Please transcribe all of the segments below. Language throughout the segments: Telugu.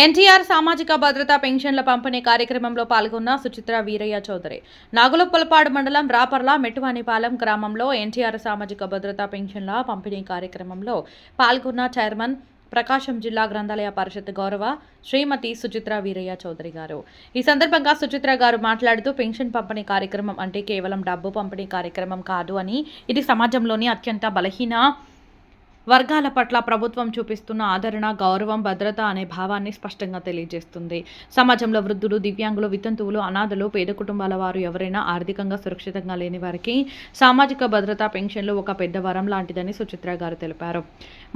ఎన్టీఆర్ సామాజిక భద్రతా పెన్షన్ల పంపిణీ కార్యక్రమంలో పాల్గొన్న సుచిత్ర వీరయ్య చౌదరి. నాగులొప్పలపాడు మండలం రాపర్ల మెట్టువానిపాలెం గ్రామంలో ఎన్టీఆర్ సామాజిక భద్రతా పెన్షన్ల పంపిణీ కార్యక్రమంలో పాల్గొన్న చైర్మన్ ప్రకాశం జిల్లా గ్రంథాలయ పరిషత్ గౌరవ శ్రీమతి సుచిత్ర వీరయ్య చౌదరి గారు. ఈ సందర్భంగా సుచిత్ర గారు మాట్లాడుతూ పెన్షన్ పంపిణీ కార్యక్రమం అంటే కేవలం డబ్బు పంపిణీ కార్యక్రమం కాదు అని ఇది సమాజంలోని అత్యంత బలహీన వర్గాల పట్ల ప్రభుత్వం చూపిస్తున్న ఆదరణ గౌరవం భద్రత అనే భావాన్ని స్పష్టంగా తెలియజేస్తుంది. సమాజంలో వృద్ధులు దివ్యాంగులు వితంతువులు అనాథలు పేద కుటుంబాల వారు ఎవరైనా ఆర్థికంగా సురక్షితంగా లేని వారికి సామాజిక భద్రత పెన్షన్లు ఒక పెద్ద వరం లాంటిదని సుచిత్ర గారు తెలిపారు.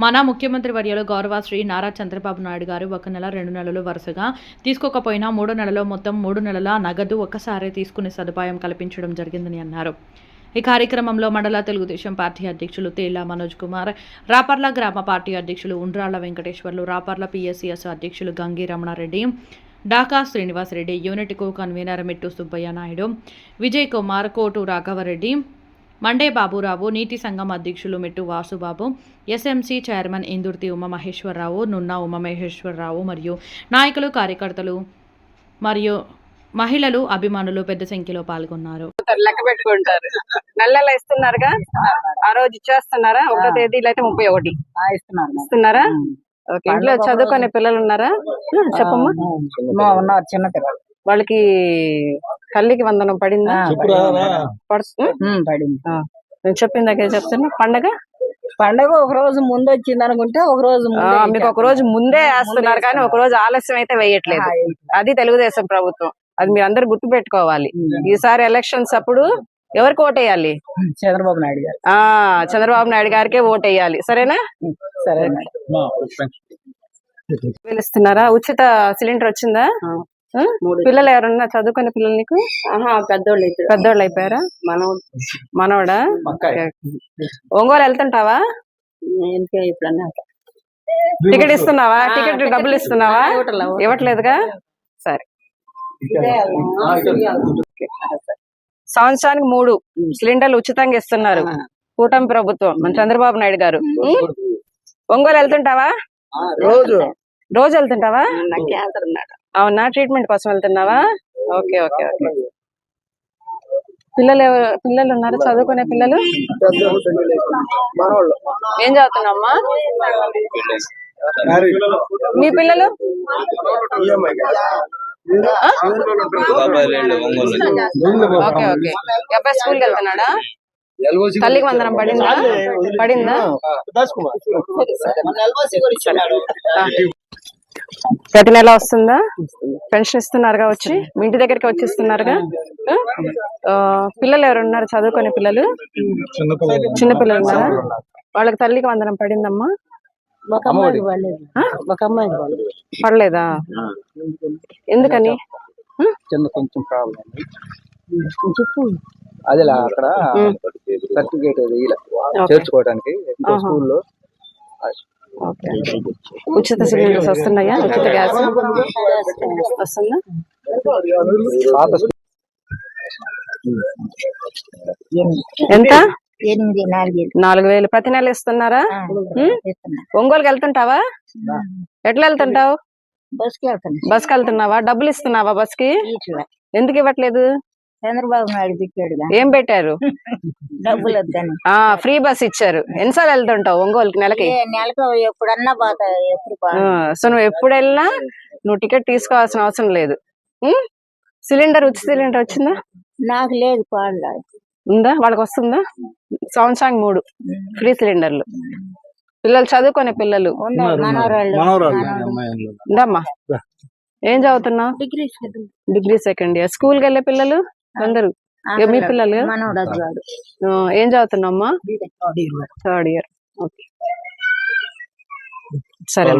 మన ముఖ్యమంత్రి వర్యలు గౌరవ శ్రీ నారా చంద్రబాబు నాయుడు గారు ఒక నెల రెండు నెలలు వరుసగా తీసుకోకపోయినా మూడు నెలలో మొత్తం మూడు నెలల నగదు ఒక్కసారే తీసుకునే సదుపాయం కల్పించడం జరిగిందని అన్నారు. ఈ కార్యక్రమంలో మండల తెలుగుదేశం పార్టీ అధ్యక్షులు తేళ్ళ మనోజ్ కుమార్ రాపర్ల గ్రామ పార్టీ అధ్యక్షులు ఉండ్రాళ్ళ వెంకటేశ్వర్లు రాపర్ల పిఎస్సిఎస్ అధ్యక్షులు Gangi Ramanareddy Daka Srinivasareddy unit co convener Mittu Subbaiah Naidu Vijay Kumar Kotu Raghavareddy Mande Baburao నీటి సంఘం అధ్యక్షులు మిట్టు వాసుబాబు ఎస్ఎంసీ చైర్మన్ ఇందుర్తి ఉమామహేశ్వరరావు నున్నా ఉమామహేశ్వరరావు మరియు నాయకులు కార్యకర్తలు మరియు మహిళలు అభిమానులు పెద్ద సంఖ్యలో పాల్గొన్నారు. లెక్క పెట్టుకుంటారు. నెల నెల ఇస్తున్నారుగా ఆ రోజు ఇచ్చేస్తున్నారా? ఒకటో తేదీలో అయితే ముప్పై ఒకటి. ఆ, ఇస్తున్నారు మేడం. ఇస్తున్నారా? ఓకే ఇంట్లో చదువుకునే పిల్లలు ఉన్నారా? చెప్పమ్మా. మా ఉన్నారు చిన్న పిల్లలు. వాళ్ళకి తల్లికి వందనం పడిందా? పడింది. నేను చెప్పిన దగ్గర చెప్తున్నా. పండగ? పండగ ఒక రోజు ముందు వచ్చింది అనుకుంటే ఒక రోజు మీకు ఒక రోజు ముందే వేస్తున్నారు కానీ ఒక రోజు ఆలస్యం అయితే వేయట్లేదు. అది తెలుగుదేశం ప్రభుత్వం. అది మీరు అందరు గుర్తు పెట్టుకోవాలి ఈసారి ఎలక్షన్స్ అప్పుడు ఎవరికి ఓటేయాలి? చంద్రబాబు నాయుడు గారు ఆ చంద్రబాబు నాయుడు గారికే ఓటేయాలి. సరేనా? సరే పిలుస్తున్నారా ఉచిత సిలిండర్ వచ్చిందా? పిల్లలు ఎవరన్నా? చదువుకునే పిల్లలు నీకు? పెద్దోళ్ళు పెద్దోళ్ళు అయిపోయారా? మనవడా. ఓకే. ఒంగోలు వెళ్తుంటావా? ఇప్పుడన్నా టికెట్ ఇస్తున్నావా? టికెట్ డబ్బులు ఇస్తున్నావా? ఇవ్వట్లేదుగా? సరే. సంవత్సరానికి మూడు సిలిండర్లు ఉచితంగా ఇస్తున్నారు కూటమి ప్రభుత్వం మన చంద్రబాబు నాయుడు గారు? ఒంగోలు వెళ్తుంటావా? రోజు. రోజు వెళ్తుంటావా? నాకు క్యాన్సర్ ఉన్నాడు. అవునా? ట్రీట్మెంట్ కోసం వెళ్తున్నావా? Okay okay okay. పిల్లలు పిల్లలు ఉన్నారు? చదువుకునే పిల్లలు? ఏం చదువుతున్నామ్మా మీ పిల్లలు? ఓకే అబ్బాయి స్కూల్కి వెళ్తున్నాడా? తల్లికి వందనం పడిందా? పడిందా. ప్రతి నెల వస్తుందా? పెన్షన్ ఇస్తున్నారుగా వచ్చి? మీ ఇంటి దగ్గరికి వచ్చి ఇస్తున్నారుగా ఆ? ఆ, పిల్లలు ఎవరు ఉన్నారు? చదువుకునే పిల్లలు. చిన్న పిల్లలు ఉన్నారా? వాళ్ళకి తల్లికి వందనం పడిందమ్మా? ఒక అమ్మాయి పడలేదు ఒక అమ్మాయి పడలేదు? పడలేదా ఎందుకని? చిన్న కొంచెం ప్రాబ్లం చెప్పు. అదే అక్కడ సర్టిఫికేట్ చేర్చుకోవడానికి. స్కూల్లో ఉచిత సిలిండర్స్ వస్తున్నాయా? ఉచిత గ్యాస్? వస్తుందా? ఎంత? ఎనిమిది నాలుగు నాలుగు వేలు. ప్రతి నెల ఇస్తున్నారా? ఒంగోలుకి వెళ్తుంటావా? ఎట్లా వెళ్తుంటావు? బస్కి బస్కి వెళ్తున్నావా డబ్బులు ఇస్తున్నావా బస్కి ఎందుకు ఇవ్వట్లేదు? చంద్రబాబు నాయుడు ఏం పెట్టారు? డబ్బులు వద్దని. ఫ్రీ బస్ ఇచ్చారు. ఎన్నిసార్లు వెళ్తుంటావు ఒంగోలుకి నెలకి? నెలకు ఎప్పుడన్నా ఎప్పుడు సో నువ్వు ఎప్పుడు వెళ్ళినా నువ్వు టికెట్ తీసుకోవాల్సిన అవసరం లేదు? సిలిండర్ ఉచిత సిలిండర్ వచ్చిందా? నాకు లేదు పాడలా ఉందా? వాళ్ళకి వస్తుందా సంవత్సరానికి మూడు. ఫ్రీ సిలిండర్లు. పిల్లలు చదువుకునే పిల్లలు. ఉందమ్మా. ఏం చదువుతున్నావు? Degree degree second year. స్కూల్కి వెళ్ళే పిల్లలు? అందరు? మీ పిల్లలు ఏం చదువుతున్నామ్మా థర్డ్ ఇయర్ ఓకే. సరే